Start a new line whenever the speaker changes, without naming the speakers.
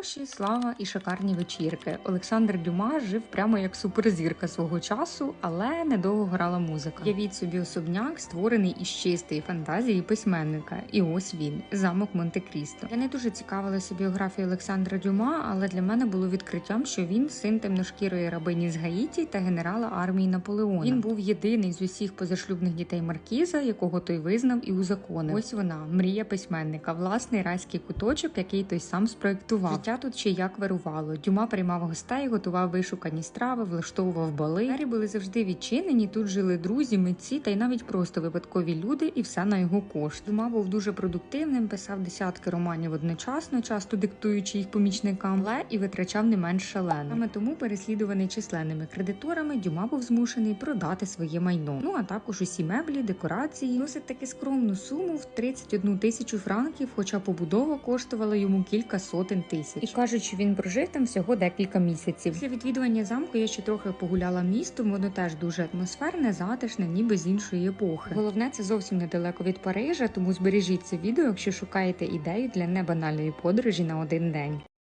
Гроші, слава і шикарні вечірки. Олександр Дюма жив прямо як суперзірка свого часу, але недовго грала музика. Явіть собі особняк, створений із чистої фантазії письменника. І ось він замок Монте-Крісто. Я не дуже цікавилася біографією Олександра Дюма, але для мене було відкриттям, що він син темношкірої рабині з Гаїті та генерала армії Наполеона. Він був єдиний з усіх позашлюбних дітей Маркіза, якого той визнав і узаконив. Ось вона, мрія письменника, власний райський куточок, який той сам спроектував. Життя тут ще як вирувало. Дюма приймав гостей, готував вишукані страви, влаштовував бали. Двері були завжди відчинені. Тут жили друзі, митці та й навіть просто випадкові люди, і все на його кошт. Дюма був дуже продуктивним, писав десятки романів одночасно, часто диктуючи їх помічникам, але і витрачав не менш шалено. Саме тому переслідуваний численними кредиторами, Дюма був змушений продати своє майно. Ну а також усі меблі, декорації. Досить таки скромну суму в 31 тисячу франків, хоча побудова коштувала йому кілька сотень тисяч. І кажуть, що він прожив там всього декілька місяців. Після відвідування замку я ще трохи погуляла містом. Воно теж дуже атмосферне, затишне, ніби з іншої епохи. Головне, це зовсім недалеко від Парижа, тому збережіть це відео, якщо шукаєте ідею для небанальної подорожі на один день.